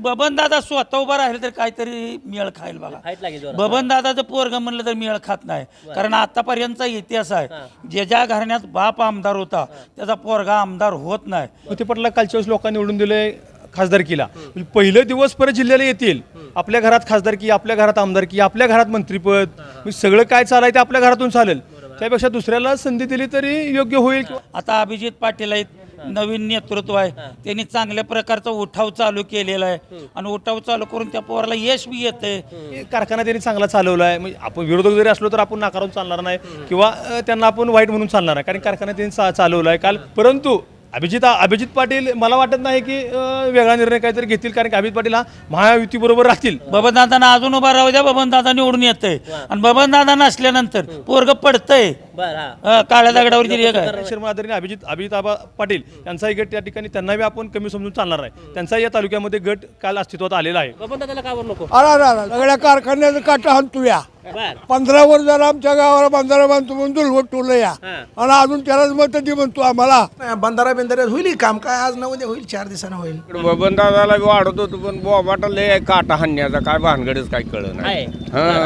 बबन दादा स्वतः उभा राहिले तर काहीतरी मेळ खाईल बघा. फाईट लागेल जोरात. बबन दादाचं पोरग म्हणलं तर मेळ खात नाही. कारण आतापर्यंतचा इतिहास आहे. जे ज्या घराण्यात बाप आमदार होता त्याचा पोरगा आमदार होत नाही. पाटला कालच्या वेळेस लोकांनी निवडून दिले खासदारकीला. म्हणजे पहिले दिवस परत जिल्ह्याला येतील. आपल्या घरात खासदारकी आपल्या घरात आमदारकी आपल्या घरात मंत्रीपद. म्हणजे सगळं काय चालाय ते आपल्या घरातून चालेल. त्यापेक्षा दुसऱ्याला संधी दिली तरी योग्य होईल आता अभिजित पाटील आहेत. नवीन नेतृत्व आहे. त्यांनी चांगल्या प्रकारचा उठाव चालू केलेला आहे. आणि उठाव चालू करून त्या पोराला यश बी येते कारखाना त्यांनी चांगला चालवला आहे. म्हणजे आपण विरोधक जरी असलो तर आपण नाकारून चालणार नाही. किंवा त्यांना आपण वाईट म्हणून चालणार आहे कारण कारखाना त्यांनी चालवला आहे. काल परंतु अभिजित अभिजित पाटील मला वाटत नाही की अ, वेगळा निर्णय काहीतरी घेतील कारण की अभिजित पाटील हा महायुती बरोबर राहतील. बबन दादांना अजून उभा राहू द्या बबन दादा निवडून येतंय. आणि बबन दादा नसल्यानंतर पोरग पडतंय. बर हा. अं, काळ्या दगडावरची रेग आहे शर्मा आदरणीय अभिजित अभिजित आबा पाटील यांचाही गट त्या ठिकाणी त्यांनाही आपण कमी समजून चालणार आहे. त्यांचाही या तालुक्यामध्ये गट काल अस्तित्वात आलेला आहे. बबन दादाला का बरं नको? अरे अरे अरे सगळ्या कारखान्याचं काटा हाणतोया बर. पंधरा वर्ष झालं आमच्या गावाला बंधारा बांधतो म्हणून दुलवट टोलं या. आणि अजून त्यालाच मत ती म्हणतो आम्हाला. बंधारा बिंधारा होईल ही काम काय? आज ना उद्या होईल चार दिवसानं होईल. बबन दादाला बी वाढत होतो पण बोबाटा लय काटा हाणण्याचा. काय भानगडच काय कळ. नाही.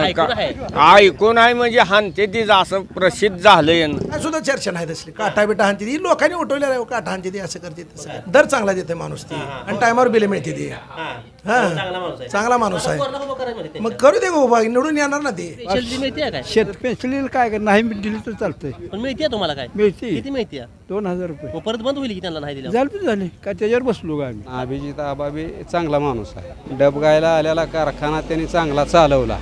ऐकून आहे. ऐकून आहे म्हणजे हानते ती असं प्रसिद्ध झालंय सुद्धा चर्चा नाही तसली. काटा बिटा हाणते ती. लोकांनी उठवलेलं हो, काटा हाणते ती असं करते तसं. दर चांगला देते माणूस ती. आणि टायमावर बिल मिळते ती. चांगला माणूस हा आहे. चांगला माणूस आहे. मग करू दे गो उभा. निवडून येणार ना ते. पेन्शन जी मिळते काय? शेत पेन्सिल काय कर नाही दिली तर चालतंय. पण मिळते तुम्हाला काय? मिळते किती मिळते दोन हजार रुपये. मग परत बंद होईल की त्यांना नाही दिलं? झालं तर झाले. काय त्याच्यावर बसलो का आम्ही? अभिजित आबाबी चांगला माणूस आहे. डबगायला आलेला कारखाना त्यांनी चांगला चालवला.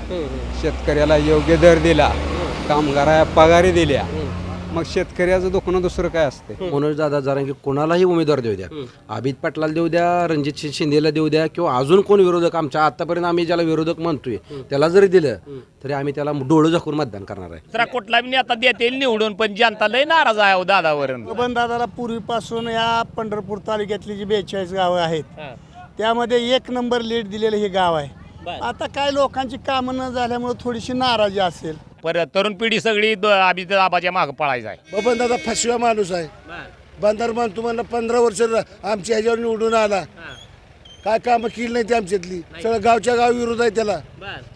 शेतकऱ्याला योग्य दर दिला. कामगारा पगारी दिल्या. मग शेतकऱ्याचं दुखणं दुसरं काय असते मनोज दादा जरांगे कोणालाही उमेदवार देऊ द्या. अभित पाटलाला देऊ द्या रणजित सिंह शिंदेला देऊ द्या किंवा अजून कोण विरोधक? आमच्या आतापर्यंत आम्ही ज्याला विरोधक म्हणतोय त्याला जरी दिलं तरी आम्ही त्याला डोळं झाकून मतदान करणार आहे. दुसरा कुठला बी नेता देतील निवडून पण जनता लय नाराज आहे हो दादावर बबन दादाला पूर्वीपासून या पंढरपूर तालुक्यातली जी बेचाळीस गावं आहेत त्यामध्ये एक नंबर लीड दिलेलं हे गाव आहे. आता काय लोकांची कामं न झाल्यामुळे थोडीशी नाराजी असेल. परत तरुण पिढी सगळी अभिजित आबाच्या माग पळायचं आहे. बबन दादा फसव्या माणूस आहे. बंधार बांधतो म्हणलं पंधरा वर्ष आमच्या ह्याच्यावर निवडून आला. काय कामं केली नाही ती आमच्यातली सगळं गावच्या गाव विरोध आहे त्याला.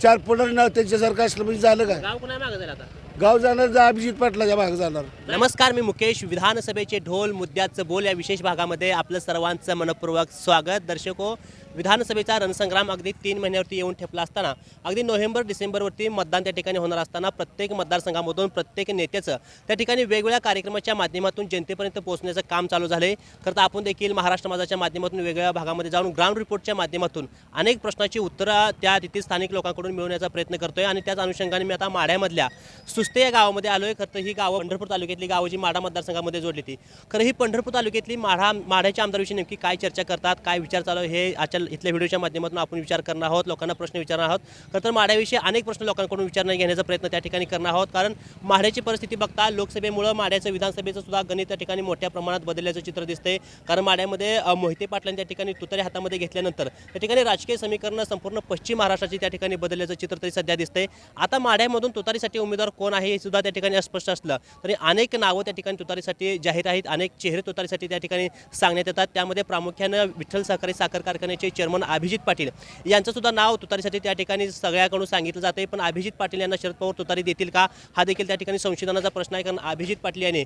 चार पडर नाव त्यांच्यासारखं असलं म्हणजे झालं काय? गाव कुणा मागं जाईल आता? गाव जाणार जा अभिजित पाटलाच्या भाग जाणार. नमस्कार मी मुकेश विधानसभेचे ढोल मुद्द्याचं बोल या विशेष भागामध्ये आपलं सर्वांचं मनपूर्वक स्वागत. दर्शको विधानसभेचा रणसंग्राम अगदी तीन महिन्यावरती येऊन ठेपला असताना अगदी नोव्हेंबर डिसेंबरवरती मतदान त्या ठिकाणी होणार असताना प्रत्येक मतदारसंघामधून प्रत्येक नेत्याचं त्या ठिकाणी वेगवेगळ्या कार्यक्रमाच्या माध्यमातून जनतेपर्यंत पोहोचण्याचं काम चालू झालं आहे खरं तर आपण देखील महाराष्ट्र माझाच्या माध्यमातून वेगवेगळ्या भागामध्ये जाऊन ग्राउंड रिपोर्टच्या माध्यमातून अनेक प्रश्नाची उत्तरं त्या तिथे स्थानिक लोकांकडून मिळवण्याचा प्रयत्न करतोय आणि त्याच अनुषंगाने मी आता माढ्यामधल्या सुस्ते या गावामध्ये आलोय. खरं तर ही गावं पंढरपूर तालुक्यातली गावं जी माढा मतदारसंघामध्ये जोडली ती. खरं ही पंढरपूर तालुक्यातली माढा माढ्याच्या आमदारविषयी नेमकी काय चर्चा करतात काय विचार चालू आहे हे आजच्या इथल्या व्हिडिओच्या माध्यमातून आपण विचार करणार आहोत लोकांना प्रश्न विचारणार आहोत. खरं तर माड्याविषयी अनेक प्रश्न लोकांकडून विचारणा घेण्याचा प्रयत्न त्या ठिकाणी करणार आहोत. कारण माढ्याची परिस्थिती बघता लोकसभेमुळं माड्याचं विधानसभेचं सुद्धा गणित त्या ठिकाणी मोठ्या प्रमाणात बदलल्याचं चित्र दिसते कारण माड्यामध्ये मोहिते पाटलांनी त्या ठिकाणी तुतारी हातामध्ये घेतल्यानंतर त्या ठिकाणी राजकीय समीकरणं संपूर्ण पश्चिम महाराष्ट्राची त्या ठिकाणी बदलल्याचं चित्र तरी सध्या दिसते आता माढ्यामधून तुतारीसाठी उमेदवार कोण आहे हे सुद्धा त्या ठिकाणी अस्पष्ट असलं तरी अनेक नावं त्या ठिकाणी तुतारीसाठी जाहीर आहेत. अनेक चेहरे तुतारीसाठी त्या ठिकाणी सांगण्यात येतात. त्यामध्ये प्रामुख्यानं विठ्ठल सहकारी साखर कारखान्याचे चेअरमन अभिजित पाटील. यांचंसुद्धा नाव तुतारीसाठी त्या ठिकाणी सगळ्याकडून सांगितलं जातं आहे पण अभिजित पाटील यांना शरद पवार तुतारी देतील का? हा देखील त्या ठिकाणी संशोधनाचा प्रश्न आहे. कारण अभिजित पाटील यांनी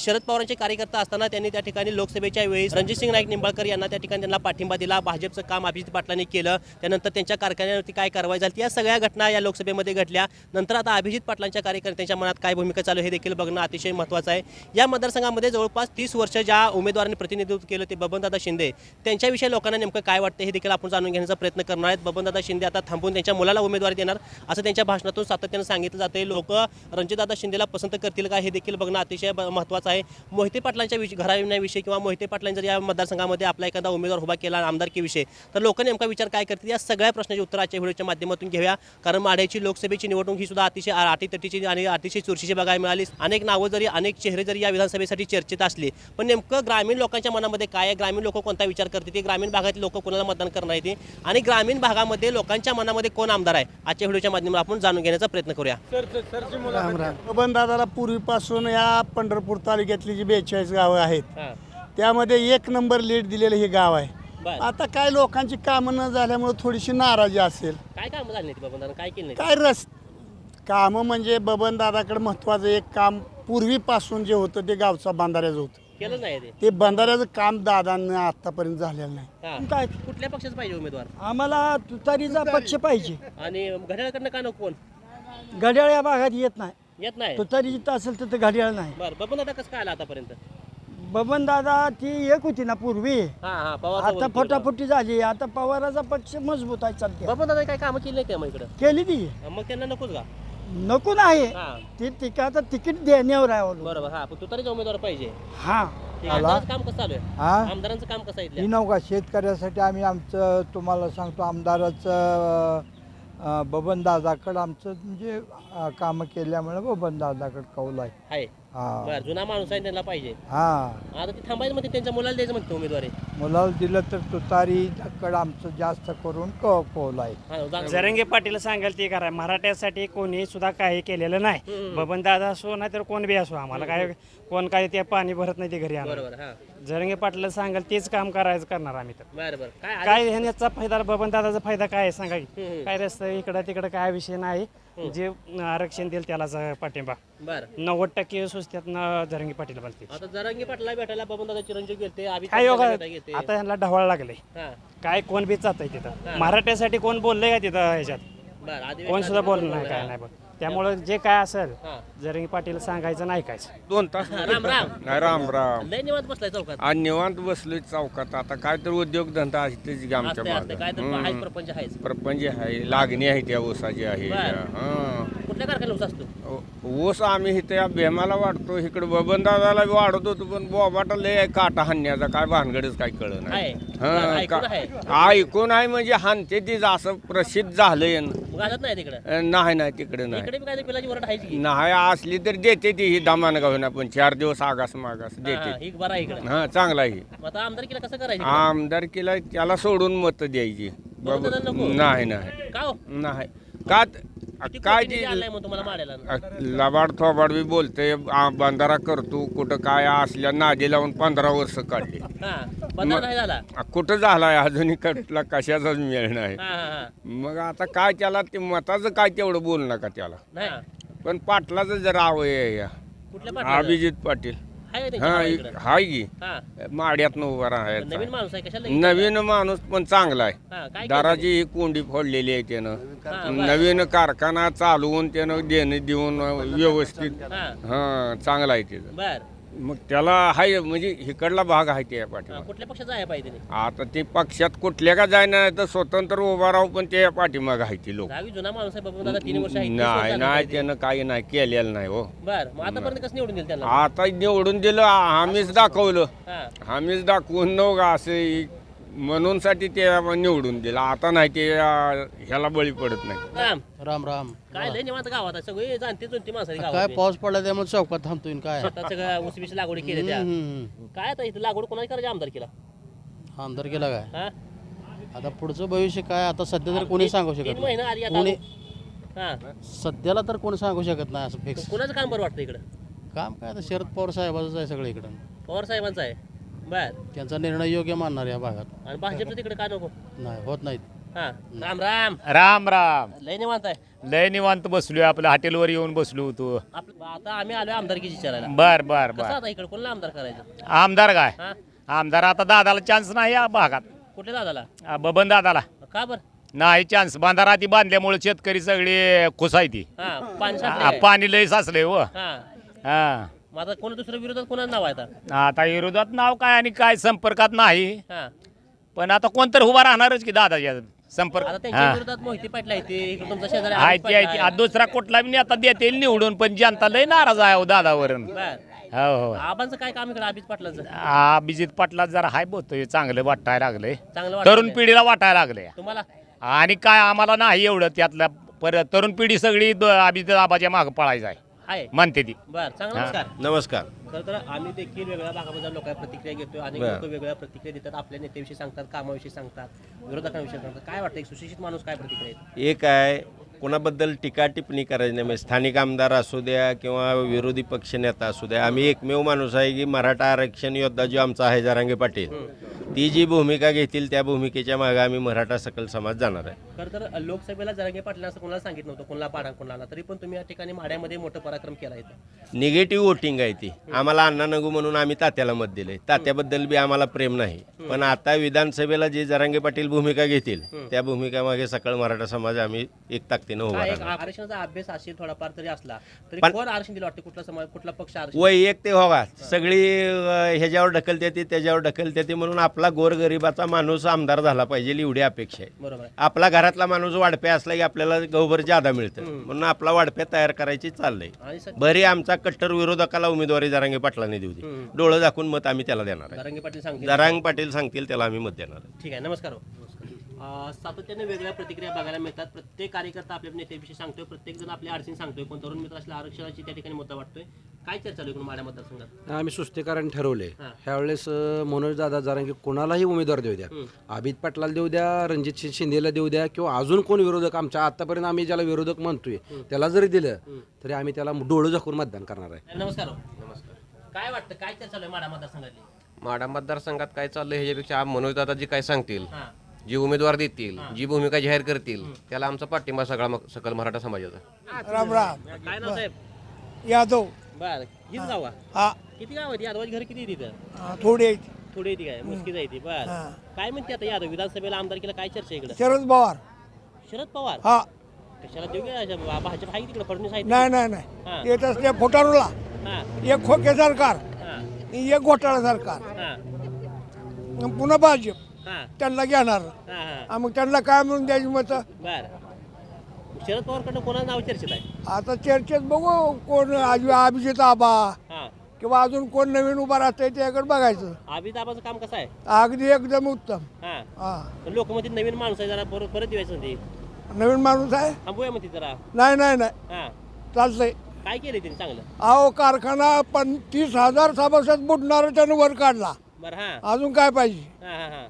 शरद पवारांचे कार्यकर्ता असताना त्यांनी त्या ठिकाणी लोकसभेच्या वेळी रणजितसिंग नाईक निंबाळकर यांना त्या ठिकाणी त्यांना पाठिंबा दिला. भाजपचं काम अभिजित पाटलांनी केलं. त्यानंतर त्यांच्या कारखान्यावरती काय कारवाई झाली? या सगळ्या घटना या लोकसभेमध्ये घडल्या. नंतर आता अभिजित पाटलांच्या कार्यकर्त्यांच्या मनात काय भूमिका चालू हे देखील बघणं अतिशय महत्त्वाचं आहे. या मतदारसंघामध्ये जवळपास तीस वर्ष ज्या उमेदवारांनी प्रतिनिधित्व केलं ते बबनदादा शिंदे. त्यांच्याविषयी लोकांना नेमकं काय वाटतं? हे देखील आपण जाणून घेण्याचा प्रयत्न करणार आहेत. बबनदादा शिंदे आता थांबून त्यांच्या मुलाला उमेदवारी देणार असं त्यांच्या भाषणातून सातत्यानं सांगितलं जाते लोक रणजितदादा शिंदेला पसंत करतील का हे देखील बघणं अतिशय महत्त्वाचं आहे. मोहिते पाटलांच्या विषयी घराविण्याविषयी किंवा मोहिते पाटलांच्या जर या मतदारसंघामध्ये आपला एखादा उमेदवार उभा केला आमदारकीविषयी तर लोक नेमका विचार काय करतील? या सगळ्या प्रश्नाची उत्तर आजच्या व्हिडिओच्या माध्यमातून घेऊया. कारण माढ्याची लोकसभेची निवडणूक ही सुद्धा अतिशय अटीतटीची आणि अतिशय चुरशीची बघायला मिळाली. अनेक नावं जरी अनेक चेहरे जरी या विधानसभेसाठी चर्चेत असले पण नेमकं ग्रामीण लोकांच्या मनामध्ये काय आहे? ग्रामीण लोक कोणता विचार करते ते ग्रामीण भागातील लोक कोणाला मतदान करणार आहेत ते. आणि ग्रामीण भागामध्ये लोकांच्या मनामध्ये कोण आमदार आहे? आजच्या व्हिडिओच्या माध्यमातून आपण जाणून घेण्याचा प्रयत्न करूया. बबन दादाला पूर्वीपासून या पंढरपूर तालुक्यातली जी बेचाळीस गावं आहेत त्यामध्ये एक नंबर लीड दिलेलं हे गाव आहे. बर. आता काय लोकांची कामं न झाल्यामुळे थोडीशी नाराजी असेल. काय काम झाली नाही बबन दादा काय केलं नाही काय रस कामं म्हणजे बबन दादाकडे महत्वाचं एक काम पूर्वीपासून जे होतं ते गावचा बंधाऱ्याचं होतं. केलं नाही ते ते बंधाऱ्याचं काम दादांना आतापर्यंत झालेलं नाही. हा. काय? कुठल्या पक्षाचा पाहिजे उमेदवार? आम्हाला तुतारीचा पक्ष पाहिजे. आणि घड्याळकडनं का नको कोण? घड्याळ या भागात येत नाही. येत नाही. तुतारी जिथं असेल तिथं घड्याळ नाही. बर बबन दादा कसं काय आला आतापर्यंत? बबन दादा ती एक होती ना पूर्वी. हा हा पवार आता फटाफटी झाली. आता पवाराचा पक्ष मजबूत आहे चालते बबन दादा काय कामं केली नाही का मग इकडं? केली ती. मग त्यांना नकोच का? नको नाही हा. ती तिक आता तिकीट देण्यावर आहे अवलंबून. बरोबर हा पण तुतारीचा उमेदवार पाहिजे. हा. ठीक आहे. आमदारांचं काम कसं चालू आहे? हा? आमदारांचं काम कसं आहे ही इथल्या? नौका शेतकऱ्यासाठी आम्ही आमचं तुम्हाला सांगतो आमदाराचं बबन दादाकडं आमचं म्हणजे अं, कामं केल्यामुळे बबन दादाकडं कौल आहे. आहे. हा. बर जुना माणूस आहे त्यांना पाहिजे. हा. आता ते थांबायचं म्हणते त्यांच्या मुलाला द्यायचं म्हणते उमेदवारी. मुलाला दिलं तर तुतारीकडं आमचं जास्त करून क कौल आहे. हा, जा- जरंगे पाटील सांगेल ते करा मराठ्यासाठी कोणी सुद्धा काही केलेलं नाही. बबन दादा असो नाही तर कोण बी असो आम्हाला काय कोण काय ते पाणी भरत नाही ते घरी आम्हाला. बरोबर हा. जरंगे पाटील सांगेल तेच काम करायचं करणार आम्ही तर. बरं बरं. काय ह्याचा फायदा बबन दादाचा फायदा काय आहे सांगा की? हम्म. काय रस्ते इकडं तिकडं काय विषय नाही. जे आरक्षण देईल त्यालाच पाठिंबा. बरं. नव्वद टक्के सुस्त्यात जरंगे पाटील बोलते आता जरांगी पाटला भेटायला बबन दादा चिरंजीव गेलते आम्ही काय योगा आता ह्यांना ढवळ लागले. हा. काय कोण बी जात आहे तिथं मराठ्यासाठी कोण बोललंय का तिथं ह्याच्यात? बरं आधी कोण सुद्धा बोललं नाही काय नाही बघ त्यामुळं जे काय असेल हा. जरंगी पाटील सांगायचं नाही काय दोन तास. राम राम. नाही राम राम. लय निवांत बसलाय चौकात. आज निवांत बसलोय चौकात. आता काय तर उद्योगधंदा असतेच की आमच्या असते असते काय तर आहे भागात प्रपंच आहेच. प्रपंच आहे लागणी आहे त्या ऊसाची आहे. बरं. हं. कुठल्या कारखान्यात ऊस असतो? ऊस आम्ही इथे या भीमाला वाढतो. इकडे बबन दादाला बी वाढत होतो पण बोबाटा लय आहे काटा हाणण्याचा. काय भानगडच काय कळ नाही हं, ऐकून का- आहे. ऐकून आहे म्हणजे हानते तीच असं प्रसिद्ध झालंय. मग नाही तिकडे? अं, नाही नाही तिकडे नाही. इकडे बी काय ते पिलाची वरड आहे की. नाही असली तर देते ती ही दमान गावना पण चार दिवस आगास मागास हा, देते. ही बरं आहे इकडे. हा चांगला आहे. मग आता आमदार केला कसं करायचं आमदारकीला त्याला सोडून मत द्यायची. नको? नाही नाही. का हो? नाही. का त- काय ती मग तुम्हाला लबाड थोबाड बी बोलते आ, बंधारा करतो कुठं काय असल्या नादी लावून पंधरा वर्ष काढली. हा नाही झाला? आ, कुठं झालाय अजूनही कटला कशाचाच मेळ नाही. हा हा हा. मग आता काय त्याला ते मताचं काय तेवढं बोल नका त्याला. नाही पण पाटलाचं जरा आवय आहे या. कुठल्या अभिजित पाटील. आहे हा गावाकडं? हाय की. हा. माड्यात उभा नवीन राहायचा माणूस आहे कशाला नवीन माणूस पण चांगला आहे. हा काय दाराची ही कोंडी फोडलेली आहे त्यानं. हा, नवीन कारखाना चालवून त्यानं देणे देऊन व्यवस्थित हा. हा चांगला आहे त्याचं. बर. मग त्याला हाय म्हणजे इकडला भाग आहे त्या पाठीमाग. कुठल्या पक्षाचा आहे पाहिजे आता ते पक्षात कुठल्या का जायना तर स्वतंत्र उभा राहू पण त्या पाठीमाग आहे ती लोक. दहावी जुना माणूस आहे बाबा दादा तीन वर्ष आहे नाही नाही. त्यानं काही नाही केलेलं नाही हो. बर मग आतापर्यंत कसं निवडून दिलं त्यांना? आता निवडून दिलं आम्हीच दाखवलं. हा. आम्हीच दाखवून नव असे म्हणून साठी ते निवडून दिलं. आता नाही ते अं, ह्याला बळी पडत नाही. राम. राम राम. काय लय निवांत गावात आहे. सगळे जाणते जुनते माणसं आहेत काय गावात पाऊस पडला त्यामुळे चौकात थांबतोय आणि काय? सगळं बीस लागवडी केली त्या. हम्म, काय आता इथं लागवड कोणाची करायची? आमदार केला. आमदार केला काय? हा? आता पुढचं भविष्य काय? आता सध्या तर कोणी सांगू शकत तीन महिना आधी नाही आता कोणी हा. सध्याला तर कोणी सांगू शकत नाही असं फिक्स कुणाचं काम बरं वाटतं इकडं? काम काय आता? शरद पवार साहेबाचं आहे सगळं इकडं. पवार साहेबांचं आहे. बर. त्यांचा निर्णय योग्य मानणार या भागात. आणि भाजपचं तिकडे काय नको? नाही होत नाहीत. हा राम राम. राम राम. लय निवांत आहे. लय निवांत बसलोय आपल्या हॉटेलवर येऊन बसलो होतो. आपलं आता आम्ही आलोय आमदारकीची विचारायला. बर बर कसं बर. आता इकडे कोणाला आमदार करायचं? आमदार काय? हा? आमदार आता दादाला चान्स नाही या भागात. कुठल्या दादाला? आ, बबन दादाला. का बर? नाही चान्स बांधारा ती बांधल्यामुळे शेतकरी सगळे खुश आहे ती. हा पाणी आ, साठलंय. पाणी लय साचलंय हो. हा. हा. मग आता कोण दुसऱ्या विरोधात कोणाचं नाव आहे आता? आता विरोधात नाव काय आणि काय संपर्कात नाही. हा. पण आता कोणतरी उभा राहणारच की दादाच्या संपर्क. आता त्यांच्या हा. विरोधात मोहिते पाटील आहे ते इकडे तुमचा शेजारी आहे अमित ती आहे पाटील ती. आ, दुसरा कुठला बी नेता देतील निवडून पण जनता लय नाराज आहे हो दादावरून. बर. हो हो. आबांचं काय काम इकडे पाटलाचं? अभिजित पाटला जरा हाय बोलतोय चांगलं वाटायला लागलंय. चांगलं तरुण पिढीला वाटायला लागलंय. तुम्हाला? आणि काय आम्हाला नाही एवढं त्यातलं परत तरुण पिढी सगळी द- अभिजित आबाच्या मागं पळायचं आहे. आहे म्हणते ती बर चांगला. नमस्कार नमस्कार खरं तर आम्ही देखील वेगळ्या भागामध्ये लोकांना प्रतिक्रिया घेतो बरं. लोक वेगळ्या प्रतिक्रिया देतात आपल्या नेत्याविषयी सांगतात कामाविषयी सांगतात विरोधकांविषयी सांगतात काय वाटतं एक सुशिक्षित माणूस काय प्रतिक्रिया देतो? एक आहे कोणाबद्दल टीका टिप्पणी करायची नाही. म्हणजे स्थानिक आमदार असू द्या किंवा विरोधी पक्षनेता असू द्या आम्ही एकमेव माणूस आहे की मराठा आरक्षण योद्धा जो आमचा आहे जारांगे पाटील. ती जी भूमिका घेतील त्या भूमिकेच्या मागे आम्ही मराठा सकल समाज जाणार आहे. खरं तर लोकसभेला जरांगे पाटील असं कोणाला सांगितलं नव्हतं? कोणाला पाडा कोणाला? तरी पण तुम्ही या ठिकाणी माड्यामध्ये मोठं पराक्रम केला इथं. निगेटिव्ह वोटिंग आहे ती. आम्हाला अण्णा नगू म्हणून आम्ही तात्याला मत दिले तात्याबद्दल बी आम्हाला प्रेम नाही. पण आता विधानसभेला जे जरांगे पाटील भूमिका घेतील त्या भूमिकामागे सकळ मराठा समाज आम्ही एक ताकदीनं उभा काय एक राहणार आरक्षणाचा अभ्यास असेल थोडाफार तरी असला तरी पण- कोण आरक्षण दिलं वाटतं? कुठला समाज कुठला पक्ष आरक्षण वैयक्तिक ते व्हावा सगळी अं, ह्याच्यावर ढकलते ती त्याच्यावर ढकलते ती म्हणून आपला गोरगरिबाचा माणूस आमदार झाला पाहिजे एवढी अपेक्षा आहे. बरोबर आहे. आपला घरातला माणूस वाढप्या असला की आपल्याला गहूभर जादा मिळतं. म्हणून आपला वाढप्या तयार करायची चाललंय. आणि सर- बरी आमचा कट्टर विरोधकाला उमेदवारी जरांगे पाटलांनी देऊ दे. डोळं दाखवून मत आम्ही त्याला देणार आहे. जरांगे पाटील सांगतील. जरांग पाटील सांगतील त्याला आम्ही मत देणार आहे. ठीक आहे नमस्कार हो. अं, सातत्याने वेगळ्या प्रतिक्रिया बघायला मिळतात. प्रत्येक कार्यकर्ता आपल्या नेत्याविषयी सांगतोय. प्रत्येक जण आपल्या अडचणी सांगतोय. कोण तरुण मित्र असल्या आरक्षणाची त्या ठिकाणी मुद्दा वाटतोय. काय चर्चा चालू माड्या मतदारसंघात? आम्ही सुस्तीकरण ठरवले हां. ह्यावेळेस मनोज दादा जरांगे कोणालाही उमेदवार देऊ द्या. अभित पाटलाला देऊ द्या रणजित सिंह शिंदेला देऊ द्या किंवा अजून कोण विरोधक? आमच्या आतापर्यंत आम्ही ज्याला विरोधक म्हणतोय त्याला जरी दिलं तरी आम्ही त्याला डोळं झाकून मतदान करणार आहे. नमस्कार नमस्कार. काय वाटतं? काय चर्चा चालू आहे माडा मतदारसंघातली? माडा मतदारसंघात काय चाललंय ह्याच्यापेक्षा मनोजदादा जी काय सांगतील? हां. जी उमेदवार देतील जी भूमिका जाहीर करतील त्याला आमचा पाठिंबा सगळा मग- सकल मराठा समाजाचा. राम राम. काय नाव साहेब? यादव. बर. किती गाव आहे? हा. किती गाव आहेत? यादवाची घर किती तिथं हा, थोडी आहेत. थोडी येते काय? मुस्की जायती बर. हां. काय म्हणते आता यादव? विधानसभेला आमदारकीला काय चर्चा आहे इकडे? शरद पवार. शरद पवार? हा. कशाला देऊ घ्या भाजप आहे तिकडे? फडणवीस आहे नाही नाही हां. नाही येत असले फोटारूला. हां. एक खोके सरकार. हां. एक घोटाळा सरकार. हां. आणि पुन्हा भाजप. त्यांना घेणार. हां मग त्यांना काय म्हणून द्यायची मत बर. शरद पवारकडनं कोणाचं नाव चर्चेत आहे? आता चर्चेत बघू कोण आज अभिजित आबा हां. किंवा अजून कोण नवीन उभा राहतंय त्याकडे बघायचं. आबिदाबाचं काम कसं आहे? अगदी एकदम उत्तम. हां. हा. पण नवीन माणूस आहे जरा परत परत ते नवीन माणूस आहे? थांबूया म्हणते जरा. नाही नाही नाही. हां. चालतंय. काय केलं त्यांनी चांगलं? अहो कारखाना पण तीस हजार सभासद बुडणार त्यानं वर काढला. बरं हां. अजून काय पाहिजे? हां हां हां.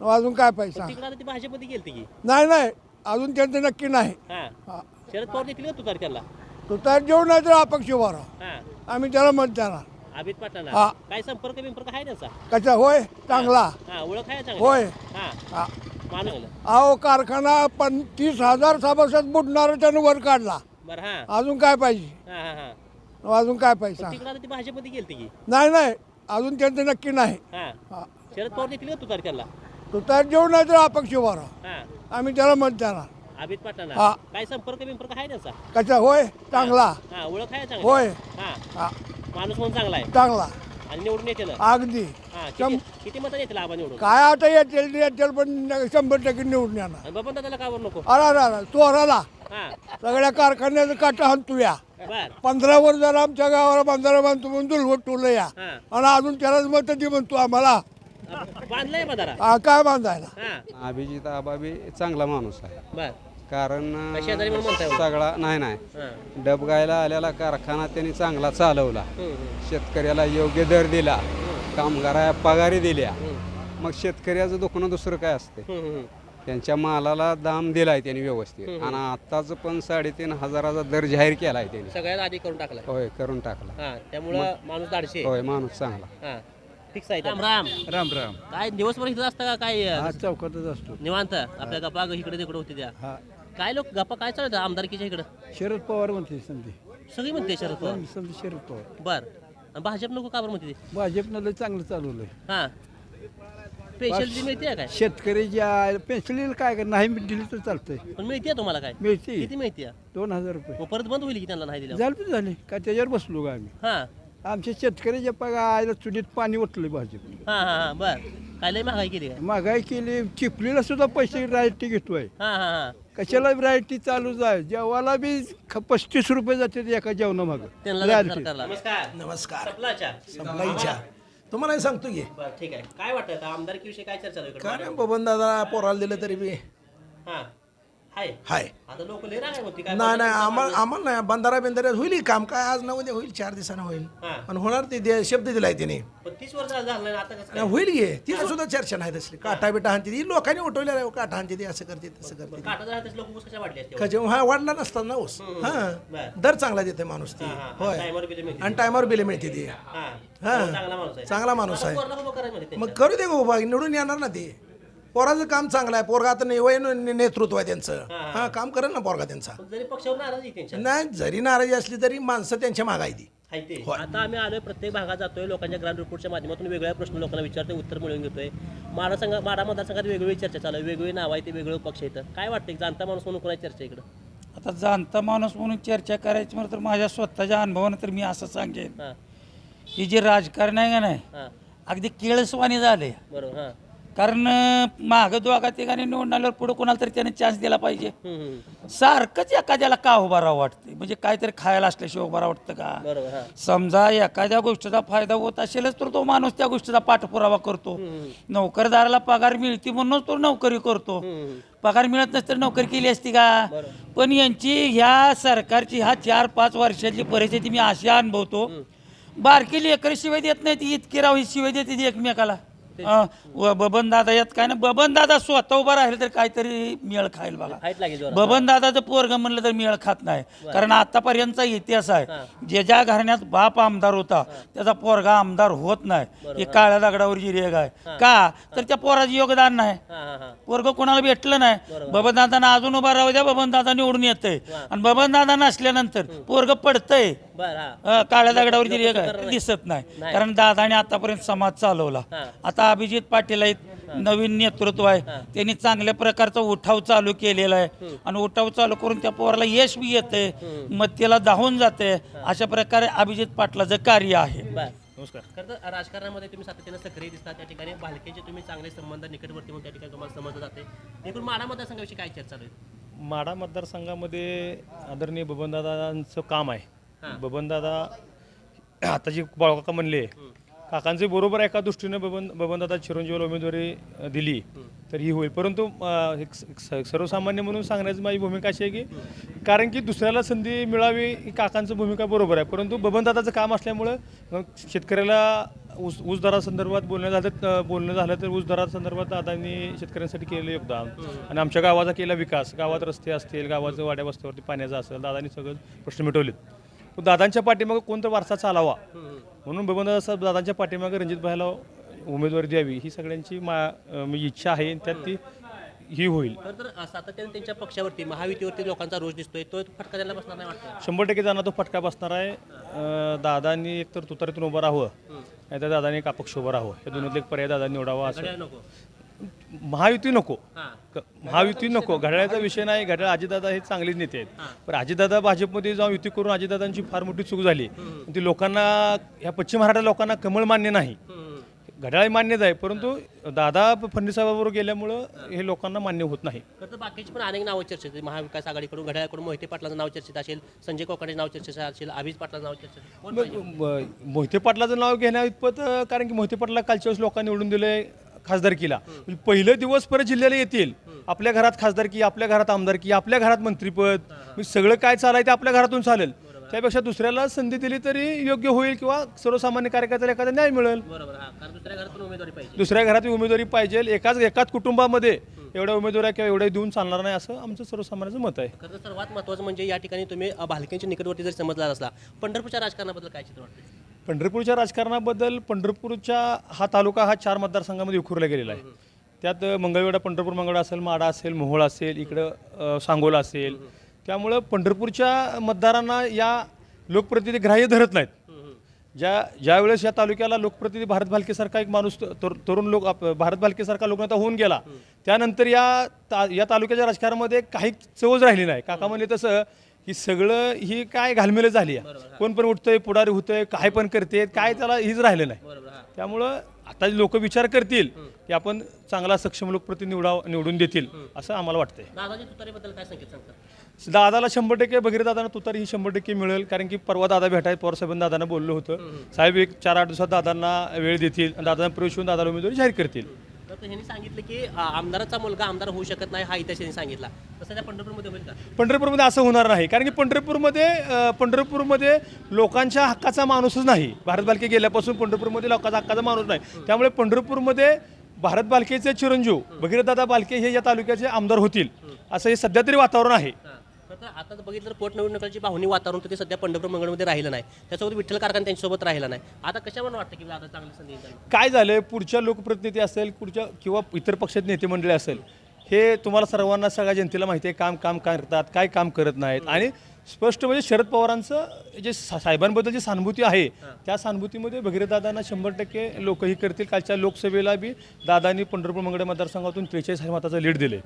अजून काय तिकडे आता ती भाजपमध्ये गेलती की? नाही नाही अजून त्यांचं नक्की नाही. हां. हा. शरद पवार देतील का तुतार त्याला तो तर जेवण नाही तर अपक्ष उभा राहा हां. आम्ही त्याला मत देणार. पाटणा हां. काय संपर्क बिंपर्क आहे त्याचा? कसा? होय चांगला. हां ओळख आहे चांगली? होय. हां. हा. मानवलं. अहो कारखाना पण तीस हजार सभासद बुडणार त्यानं वर काढला. बरं हां. अजून काय पाहिजे? हां हां हां. अजून काय तिकडे आता ती भाजपमध्ये गेलती की? नाही नाही अजून त्यांचं नक्की नाही. हां. हा. शरद पवार देतील का तुतार त्याला तो तर जेवण नाही तर अपक्ष उभा राहा हां. आम्ही त्याला मत देणार. अभित हां. काय संपर्क बिंपर्क आहे त्याचा? कसा? होय चांगला. हां ओळख आहे चांगली? होय. हां. हा. माणूस म्हणून चांगला आहे. चांगला. आणि निवडून अगदी. हां किती किती मतं येतील आबा निवडून? काय आता येतील येतील पण शंभर टक्के निवडून येणार. आणि बाबा दादाला का बरं नको? अरे चोराला. हां. सगळ्या कारखान्याचं काटा हाणतोया बर. पंधरा वर्ष झालं आमच्या गावाला बांधारा बांधतो म्हणून दुलवट टोलं या. हां. आणि अजून त्यालाच मत दे म्हणतो आम्हाला. बांधलाय हा, काय बांधायला? हां. अभिजित आबा बी चांगला माणूस आहे. बर. कारण काय शेजारी म्हणून म्हणताय? सगळा नाही नाही. हां. डबगायला आलेला कारखाना त्यांनी चांगला चालवला. हम्म, हम्म. शेतकऱ्याला योग्य दर दिला. कामगारा पगारी दिल्या. मग शेतकऱ्याचं दुखणं दुसरं काय असते हम्म, हम्म. त्यांच्या मालाला दाम दिलाय त्यांनी व्यवस्थित. आणि आताच पण साडेतीन हजाराचा दर जाहीर केलाय त्यांनी. सगळ्यात आधी करून टाकलाय. होय करून टाकला. हां त्यामुळं माणूस होय माणूस चांगला. हां. फिक्स आहे राम राम. राम राम. काय दिवसभर इथं असतं का? काय हा चौकातच असतो. निवांत? आपल्या गप्पा इकडे तिकडे होती त्या. हा. काय लोक गप्पा काय चालत आमदारकीच्या इकडं? शरद पवार म्हणते संधी सगळी म्हणते शरद पवार. संधी शरद पवार. बर. आणि भाजप नको का बरं म्हणते ते? भाजपनं लय चांगलं चालवलंय. हां. स्पेशल जी मिळते काय? शेतकऱ्याच्या पेन्सिलीला काय कर नाही दिली तर चालतंय. पण मिळते तुम्हाला काय? मिळते. किती मिळते दोन हजार रुपये. मग परत बंद होईल की त्यांना नाही दिलं झालं झाले. का त्याच्यावर बसलो का आम्ही. हां. आमच्या शेतकऱ्याच्या पगार चुलीत पाणी ओतलं भाजप हां हां हां बर. काय लय महागाई केली काय? महागाई केली. चिपलीला सुद्धा पैसे रायटी घेतोय. हां हां हां. कशाला रायटी चालू जाय? जेवाला बी ख- पस्तीस रुपये जाते एका जेवणा माग सरकारला. नमस्कार. नमस्कार. सपला चहा. संपला इच्छा तुम्हाला हे सांगतो की. बरं ठीक आहे. काय वाटतं? आता आमदारकीविषयी काय चर्चा चालू आहे काय इकडं? बबन दादा पोराला दिलं तरी बी. हां. हाय. हाय. आता लोक लय राग होती काय नाही नाही आम्हाला आम्हाला नाही बंधारा बिंधारा होईल काम काय आज ना उद्या होईल चार दिवसानं होईल. आणि होणार ते दे- शब्द दिलाय त्याने पण तीस वर्ष झालं नाही आता कसं काय? आणि होईल गे ती सुद्धा चर्चा नाही तसली. काटा बिटा हाणते ती लोकांनी उठवलेलं आहे काटा हाणते ती असं करते तसं करते काटा लोक ऊस कशा असते खजे हा वाढला नसता ना ऊस. हा. दर चांगला देते माणूस ती. होय. टायमर बिल मिळते आणि टायमावर बिल मिळते ती. हा. चांगला माणूस आहे. चांगला माणूस मग करू दे गो उभा निवडून येणार ना ते. पोराचं काम चांगलं आहे. पोरगा आता ने- वय ने- नेतृत्व आहे त्यांचं. हा. काम करेल ना पोरगा त्यांचा. पण जरी पक्षावर नाराज आहे त्यांच्या नाही जरी नाराजी असली तरी माणसं त्यांच्या मागाय ती आहे ते. आता आम्ही आलोय प्रत्येक भागात जातोय लोकांच्या ग्राउंड रिपोर्टच्या माध्यमातून वेगवेगळ्या प्रश्न लोकांना विचारतोय उत्तर मिळवून घेतोय. माडा संघ माडा मतदारसंघात वेगवेगळी चर्चा चालू आहे वेगवेगळी नाव आहे ते वेगवेगळे पक्ष येतं काय वाटतं एक जाणता माणूस म्हणून कोणाची चर्चा आहे इकडं? आता जाणता माणूस म्हणून चर्चा करायची म्हणलं तर माझ्या स्वतःच्या अनुभवानं तर मी असं सांगेन. हां. ही जी राजकारण आहे का नाही हां. अगदी केळसवाणी झाले बरोबर हां. कारण मागं दोघा तिघांनी निवडून आल्यावर पुढे कोणाला तरी त्याने चान्स दिला पाहिजे. सारखंच एखाद्याला का उभा राहावं वाटते म्हणजे काहीतरी खायला असल्याशिवाय उभा राहावं वाटतं का? बरोबर समजा एखाद्या गोष्टीचा फायदा होत असेलच तर तो माणूस त्या गोष्टीचा पाठपुरावा करतो. नोकरदाराला पगार मिळते म्हणूनच तो नोकरी करतो. पगार मिळत नसतं नोकरी केली असती का? पण यांची ह्या सरकारची ह्या चार पाच वर्षातली परिस्थिती मी अशी अनुभवतो. बारकी लेकरं शिवाय देत नाही ती इतकी राव ही शिवाय देते एकमेकाला. बबन दादा यात काय ना बबन दादा स्वतः उभा राहिले तर काहीतरी मेळ खाईल बघा. बबन दादाचं पोरग म्हणलं तर मेळ खात नाही. कारण आतापर्यंतचा इतिहास आहे. जे ज्या घराण्यात बाप आमदार होता त्याचा पोरगा आमदार होत नाही. ही काळ्या दगडावरची रेग आहे. का? तर त्या पोराचं योगदान नाही. पोरग कोणाला भेटलं नाही. बबन दादांना अजून उभा राहू द्या बबन दादा निवडून येतंय. आणि बबन दादा नसल्यानंतर पोरग पडतंय. बरं हां. अं, काळ्या दगडावरची रेग आहे. दिसत नाही. कारण दादाने आतापर्यंत समाज चालवला. आता अभिजित पाटील आहेत नवीन नेतृत्व आहे. त्यांनी चांगल्या प्रकारचा उठाव चालू केलेला आहे. आणि उठाव चालू करून त्या पोराला यश बी येते मग त्याला धावून जाते अशा प्रकारे अभिजित पाटलाचं कार्य आहे. बरं. नमस्कार. खरं तर राजकारणामध्ये तुम्ही सातत्यानं सक्रिय दिसता. त्या ठिकाणी भालकेचे तुम्ही चांगले संबंध निकटवर्ती म्हणून त्या ठिकाणी तुम्हाला समजलं जाते एकूण माडा मतदारसंघाविषयी काय चर्चा चालू आहे? माडा मतदारसंघामध्ये आदरणीय बबनदादांचं काम आहे. बबनदादा आता जी बाळकाका म्हणले काकांचे बरोबर एका दृष्टीनं बबन बबनदादा चिरंजीवाला उमेदवारी दिली तर ही होईल. परंतु अ, एक स- स- सर्वसामान्य म्हणून सांगण्याची माझी भूमिका अशी आहे की कारण की दुसऱ्याला संधी मिळावी ही काकांचं भूमिका बरोबर आहे. परंतु बबनदादाचं काम असल्यामुळं मग शेतकऱ्याला ऊस ऊस दरासंदर्भात बोलणं झालं तर- बोलणं झालं तर ऊस दरासंदर्भात दादांनी शेतकऱ्यांसाठी केलेलं योगदान. आणि आमच्या गावाचा केला विकास. गावात रस्ते असतील गावाचं वाड्या वस्त्यावरती पाण्याचं असेल दादांनी सगळं प्रश्न मिटवलेत. दादांच्या पाठीमागं कोणता वारसा चालावा? म्हणून बबनदादा साहेब दादांच्या पाठीमागं रणजित भाईला उमेदवारी द्यावी ही सगळ्यांची मा म्हणजे इच्छा आहे आणि त्यात ती ही होईल. तर सातत्याने त्यांच्या पक्षावरती महायुतीवरती लोकांचा रोष दिसतोय. तो फटका त्यांना बसणार नाही वाटतं. शंभर टक्के जाणार तो फटका बसणार आहे. दादांनी एकतर तुतारीतून उभं राहावं नाही तर दादांनी एक अपक्ष उभं राहावं. या दोन्हीतले एक पर्याय दादांनी निवडावा असं. महायुती नको. हां. क- महायुती नको. घड्याळाचा विषय नाही. घड्याळ अजितदादा हे चांगलेच नेते आहेत. पण अजितदादा भाजपमध्ये जाऊन युती करून अजितदादांची फार मोठी चूक झाली. ती लोकांना ह्या पश्चिम महाराष्ट्र लोकांना कमळ मान्य नाही. घड्याळ मान्यच आहे. परंतु दादा फडणवीसाबरोबर गेल्यामुळं हे लोकांना मान्य होत नाही. खरं तर बाकीची पण अनेक नावं चर्चेत आहेत. महाविकास आघाडीकडून घड्याळकडून मोहिते पाटलाचं नाव चर्चेत असेल संजय कोकाटे नाव चर्चेत असेल अभिज पाटलाचं नाव चर्चेत असेल. कोण पाहिजे? म- मोहिते पाटलाचं नाव घेण्या इतपत अं, कारण की मोहिते पाटला कालच्या वेळेस लोकांनी निवडून दिले खासदारकीला. म्हणजे पहिलं दिवस परत जिल्ह्याला येतील. आपल्या घरात खासदारकी आपल्या घरात आमदारकी आपल्या घरात मंत्रीपद. म्हणजे सगळं काय चालाय ते आपल्या घरातून चालेल. त्यापेक्षा दुसऱ्याला संधी दिली तरी योग्य होईल किंवा सर्वसामान्य कार्यकर्त्याला एखादा न्याय मिळेल. हा. दुसऱ्या घरात उमेदवारी पाहिजे. दुसऱ्या घरात उमेदवारी पाहिजे. एकाच एकाच कुटुंबामध्ये एवढ्या उमेदवाऱ्या किंवा एवढ्या देऊन चालणार नाही असं आमचं सर्वसामान्याचं मत आहे. खरं सर्वात महत्त्वाचं म्हणजे या ठिकाणी तुम्ही अं, भालकेंच्या निकटवर्ती जर समजला असला पंढरपूरच्या राजकारणाबद्दल काय चित्र वाटतं पंढरपूरच्या राजकारणाबद्दल पंढरपूरच्या हा तालुका हा चार मतदारसंघामध्ये विखुरला गेलेला आहे. त्यात अ, मंगळवेढा पंढरपूर मंगळवेढा असेल माडा असेल मोहोळ असेल इकडं सांगोला असेल. त्यामुळं पंढरपूरच्या मतदारांना या लोकप्रतिनिधी ग्राह्य धरत नाहीत. ज्या ज्यावेळेस या तालुक्याला लोकप्रतिनिधी भारत भालकेसारखा एक माणूस तरुण लोक आप- भारत भालकेसारखा लोकनेता होऊन गेला त्यानंतर या ता या तालुक्याच्या राजकारणामध्ये काही चवच राहिली नाही. काका म्हणले तसं ही सगळं ही काय घालमेलं झाली आहे. कोण पण उठतंय पुढारी होतंय काय पण करते काय त्याला हीच राहिलं नाही. त्यामुळं आता लोक विचार करतील की आपण चांगला सक्षम लोकप्रतिनिधी निवडाव निवडून देतील असं आम्हाला वाटतंय. दादाजी तुतारीबद्दल काय संकेत सांगतात दादाला शंभर टक्के भगीरथ दादांना तुतारी ही शंभर टक्के मिळेल कारण की परवा दादा भेटाय पवार साहेबांना दादांना बोललो होतं. साहेब एक चार आठ दिवसात दादांना वेळ देतील आणि दादांना प्रवेश होऊन दादाला उमेदवारी जाहीर करतील. तर ह्यांनी सांगितलं की आ, आमदाराचा मुलगा आमदार होऊ शकत नाही हा इतिहास सांगितला. तसं त्या पंढरपूरमध्ये होईल का? पंढरपूरमध्ये असं होणार नाही. कारण की पंढरपूरमध्ये अं, पंढरपूरमध्ये लोकांच्या हक्काचा माणूसच नाही. भारत बालके गेल्यापासून पंढरपूरमध्ये लोकांचा हक्काचा माणूस नाही. त्यामुळे पंढरपूरमध्ये भारत बालकेचे चिरंजीव भगीरथदादा बालके हे या तालुक्याचे आमदार होतील. असं हे सध्या तरी वातावरण आहे. तर आता बघितलं तर पोटनिवडणुकाची भावनी वातावरण तर ते सध्या पंढरपूर मंगळमध्ये राहिलं नाही. त्यासोबत विठ्ठल कारखाना त्यांच्यासोबत राहिला नाही. आता कशावर वाटतं की आता चांगली संधी येईल? त्यांना? काय झालं पुढच्या लोकप्रतिनिधी असेल पुढच्या किंवा इतर पक्षात नेते मंडळी असेल हे तुम्हाला सर्वांना सगळ्या जनतेला माहिती आहे काम काम करतात काय काम करत नाहीत. आणि स्पष्ट म्हणजे शरद पवारांचं जे सा- साहेबांबद्दल जी सहानुभूती आहे त्या सहानुभूतीमध्ये भगीरथदादांना शंभर टक्के लोकही करतील. कालच्या लोकसभेला बी दादांनी पंढरपूर मंगळ मतदारसंघातून त्रेचाळीस मताचं लीड दिले.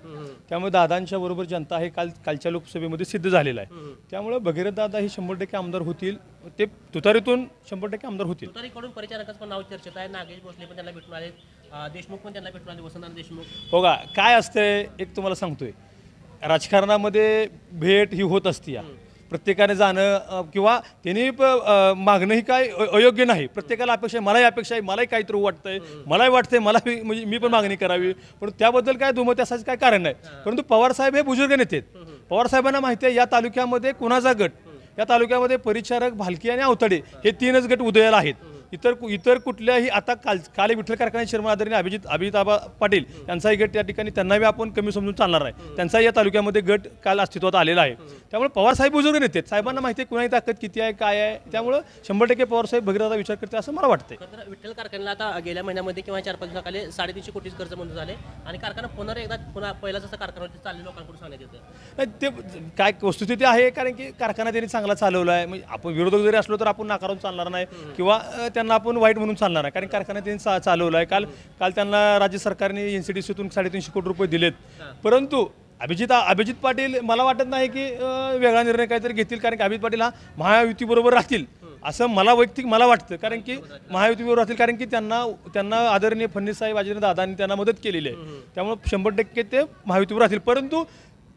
त्यामुळे दादांच्या बरोबर जनता हे काल कालच्या लोकसभेमध्ये सिद्ध झालेलं आहे. त्यामुळे भगीरथदादा हे शंभर टक्के आमदार होतील. ते तुतारीतून शंभर टक्के आमदार होतील. तुतारीकडून परिचारकाचं पण नाव चर्चेत आहे. नागेश भोसले पण त्यांना भेटून आले. अं, देशमुख पण त्यांना भेटून आले. वसंतराव देशमुख. हो का? काय असतंय एक तुम्हाला सांगतोय. राजकारणामध्ये भेट ही होत असते या प्रत्येकाने जाणं किंवा त्यांनी मागणं ही काय अयोग्य नाही. प्रत्येकाला अपेक्षा आहे मलाही अपेक्षा आहे मलाही काहीतरी वाटतंय मलाही वाटतंय मला म्हणजे मी पण मागणी करावी. पण त्याबद्दल काय दुमत असायचं काय कारण नाही. परंतु पवार साहेब हे बुजुर्ग नेते आहेत. पवार साहेबांना माहिती आहे या तालुक्यामध्ये कुणाचा गट या तालुक्यामध्ये परिचारक भालकी आणि अवतडे हे तीनच गट उदयाला आहेत. इतर कु- इतर कुठल्याही आता काल काल विठ्ठल कारखाने चेअरमन आदरणीय अभिजित अभिजित आबा पाटील यांचाही गट या ठिकाणी त्यांनाही आपण कमी समजून चालणार आहे. त्यांचाही या तालुक्यामध्ये गट काल अस्तित्वात आलेला आहे. त्यामुळे पवार साहेब बुजुर्ग नेते. साहेबांना माहिती आहे कुणाही ताकद किती आहे काय आहे? त्यामुळं शंभर टक्के पवार साहेब भगीरथाचा विचार करते असं मला वाटतंय. तर विठ्ठल कारखान्याला आता गेल्या महिन्यामध्ये किंवा चार पाच दिवसाखाली साडेतीनशे कोटीचे कर्ज मंजूर झाले आणि कारखाना पुन्हा एकदा पुन्हा पहिला जसं कारखाना चालले लोकांकडून सांगण्यात येतं. ते काय वस्तुस्थिती आहे? कारण की कारखाना त्यांनी चांगला चालवला आहे म्हणजे आपण विरोधक जरी असलो तर आपण नाकारून चालणार नाही. किंवा अ, त्यांना आपण वाईट म्हणून चालणार आहे. कारण कारखाना त्यांनी चा चालवला आहे काल काल त्यांना राज्य सरकारने एन सी डी सीतून साडेतीनशे कोटी रुपये दिलेत. परंतु अभिजित अभिजित पाटील मला वाटत नाही की वेगळा निर्णय काहीतरी घेतील. कारण की अभिजित पाटील हा महायुतीबरोबर राहतील. असं मला वैयक्तिक मला वाटतं. कारण की महायुतीबरोबर राहतील. कारण की त्यांना त्यांना आदरणीय फडणवीस साहेब अजित दादांनी त्यांना मदत केलेली आहे. त्यामुळे शंभर टक्के ते महायुतीवर राहतील. परंतु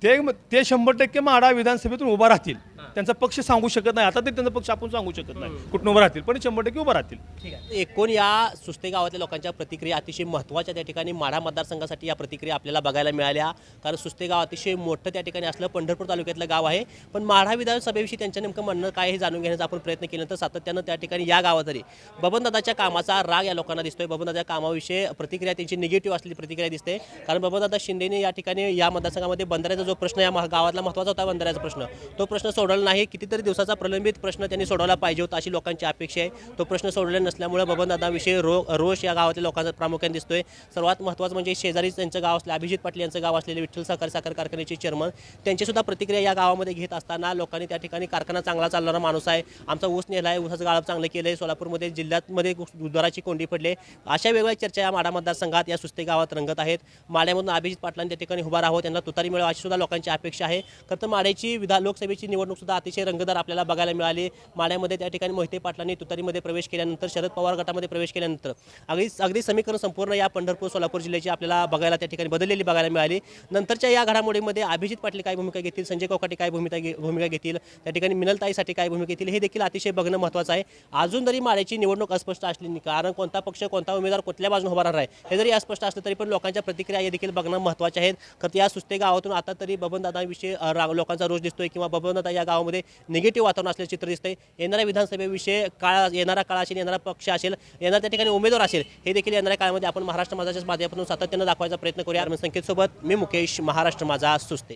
ते ते शंभर टक्के माडा विधानसभेतून उभा राहतील. त्यांचा पक्ष सांगू शकत नाही. आता तरी त्यांचा पक्ष आपण सांगू शकत नाही. कुठून उभा राहतील? पण शंभर टक्के उभा राहतील. ठीक आहे. एकूण या सुस्ते गावातल्या लोकांच्या प्रतिक्रिया अतिशय महत्त्वाच्या त्या ठिकाणी माढा मतदारसंघासाठी या प्रतिक्रिया आपल्याला बघायला मिळाल्या. कारण सुस्ते गाव अतिशय मोठं त्या ठिकाणी असलं. पंढरपूर तालुक्यातलं गाव आहे. पण माढा विधानसभेविषयी त्यांच्या नेमकं म्हणणं काय हे जाणून घेण्याचा आपण प्रयत्न केला तर सातत्यानं त्या ठिकाणी या गावात तरी बबनदादाच्या कामाचा राग या लोकांना दिसतोय. बबनदादाच्या कामाविषयी प्रतिक्रिया त्यांची निगेटिव्ह असलेली प्रतिक्रिया दिसते. कारण बबनदादा शिंदेने या ठिकाणी या मतदारसंघामध्ये बंधाऱ्याचा जो प्रश्न या गावातला महत्त्वाचा होता बंधाऱ्याचा प्रश्न तो प्रश्न सोडवला नाही कितीतरी दिवसाचा प्रलंबित प्रश्न त्यांनी सोडवला पाहिजे होता अशी लोकांची अपेक्षा आहे. तो प्रश्न सोडवला नसल्यामुळे बबनदादाविषयी रो रोष या गावातल्या लोकांचा प्रामुख्याने दिसतोय. सर्वात महत्त्वाचं म्हणजे शेजारी त्यांचं गाव असले अभिजित पाटील यांचं गाव असलेले विठ्ठल साखर साखर कारखान्याचे चेअरमन त्यांचीसुद्धा प्रतिक्रिया या गावामध्ये घेत असताना लोकांनी त्या ठिकाणी कारखाना चांगला चालणारा माणूस आहे. आमचा ऊस नेला आहे ऊसाचं गाळप चांगलं केलं आहे सोलापूरमध्ये जिल्ह्यामध्ये दुधाराची कोंडी पडले अशा वेगवेगळ्या चर्चा या माडा मतदारसंघात या सुस्ते गावात रंगत आहेत. माड्यामधून अभिजित पाटलांनी त्या ठिकाणी उभा राहावं त्यांना तुतारी मिळावं अशी सुद्धा लोकांची अपेक्षा आहे. खरं तर माड्याची विधान लोकसभेची निवडणूक सुद्धा अतिशय रंगदार आपल्याला बघायला मिळाली. माड्यामध्ये त्या ठिकाणी मोहिते पाटलांनी तुतारीमध्ये प्रवेश केल्यानंतर शरद पवार गटामध्ये प्रवेश केल्यानंतर अगदी अगदी समीकरण संपूर्ण या पंढरपूर सोलापूर जिल्ह्याची आपल्याला बघायला त्या ठिकाणी बदललेली बघायला मिळाली. नंतरच्या या घडामोडीमध्ये अभिजित पाटील काय भूमिका घेतील संजय कोकाटे काय भूमिका भूमिका घेतील त्या ठिकाणी मिनलताईसाठी काय भूमिका घेतील हे देखील अतिशय बघणं महत्त्वाचं आहे. अजून जरी माड्याची निवडणूक अस्पष्ट असली नाही, कारण कोणता पक्ष कोणता उमेदवार कुठल्या बाजूने उभा राहणार आहे हे जरी अस्पष्ट असलं तरी पण लोकांच्या प्रतिक्रिया हे देखील बघणं महत्त्वाच्या आहेत. खरं या सुस्ते गावातून आता तरी बबनदादाविषयी रा- लोकांचा रोष दिसतोय किंवा बबनदादा या गावामध्ये निगेटिव्ह वातावरण असल्याचे चित्र दिसतंय. येणाऱ्या विधानसभेविषयी काळ येणारा काळ असेल येणारा पक्ष असेल येणारा त्या ठिकाणी उमेदवार असेल हे देखील येणाऱ्या काळामध्ये आपण महाराष्ट्र माझाच्या माध्यमातून सातत्यानं दाखवायचा प्रयत्न करूया. संकेतसोबत मी मुकेश महाराष्ट्र माझा सुस्ते.